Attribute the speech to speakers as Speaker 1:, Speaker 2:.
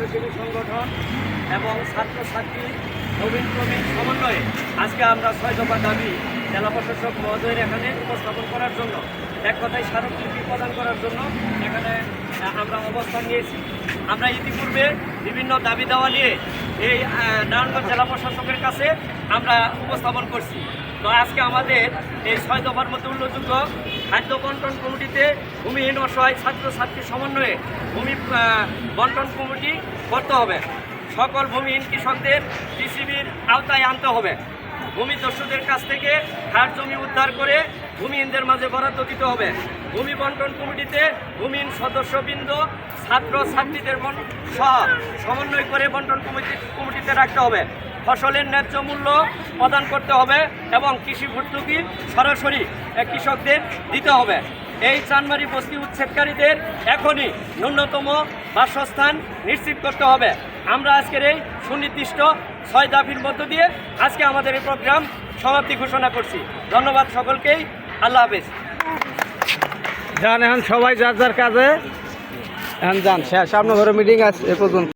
Speaker 1: স্বেচ্ছাসেবী সংগঠন এবং ছাত্রছাত্রী নবীন প্রবীণ সমন্বয়ে আজকে আমরা ছয় দফা দাবি জেলা প্রশাসক মহোদয়ের এখানে উপস্থাপন করার জন্য, এক কথায় স্মারকলিপি প্রদান করার জন্য এখানে আমরা অবস্থান নিয়েছি। আমরা ইতিপূর্বে বিভিন্ন দাবি দেওয়া নিয়ে এই নারায়ণগঞ্জ জেলা প্রশাসকের কাছে আমরা উপস্থাপন করছি। তো আজকে আমাদের এই ছয় দফার মধ্যে উল্লেখযোগ্য খাদ্য বন্টন কমিটিতে ভূমিহীন অসহায় ছাত্রছাত্রী সমন্বয়ে ভূমি বন্টন কমিটি করতে হবে। সকল ভূমিহীন কৃষকদের কৃষিবির আওতায় আনতে হবে। ভূমিদস্যুদের কাছ থেকে খাস জমি উদ্ধার করে ভূমিহীনদের মাঝে বরাদ্দ দিতে হবে। ভূমি বন্টন কমিটিতে ভূমিহীন সদস্যবৃন্দ ছাত্র ছাত্রীদের সহ সমন্বয় করে বন্টন কমিটি কমিটিতে রাখতে হবে। ফসলের ন্যায্য মূল্য প্রদান করতে হবে এবং কৃষি ভর্তুকি সরাসরি কৃষকদের দিতে হবে। এই চানমারি বস্তি উচ্ছেদকারীদের এখনই ন্যূনতম বাসস্থান নিশ্চিত করতে হবে। আমরা আজকের এই সুনির্দিষ্ট ছয় দাবির মধ্য দিয়ে আজকে আমাদের এই প্রোগ্রাম সমাপ্তি ঘোষণা করছি। ধন্যবাদ সকলকেই। আল্লাহ হাফেজ।
Speaker 2: যান এখন সবাই যার যার কাজে। এখন যান আপনার ঘরে মিটিং আছে, এ পর্যন্ত।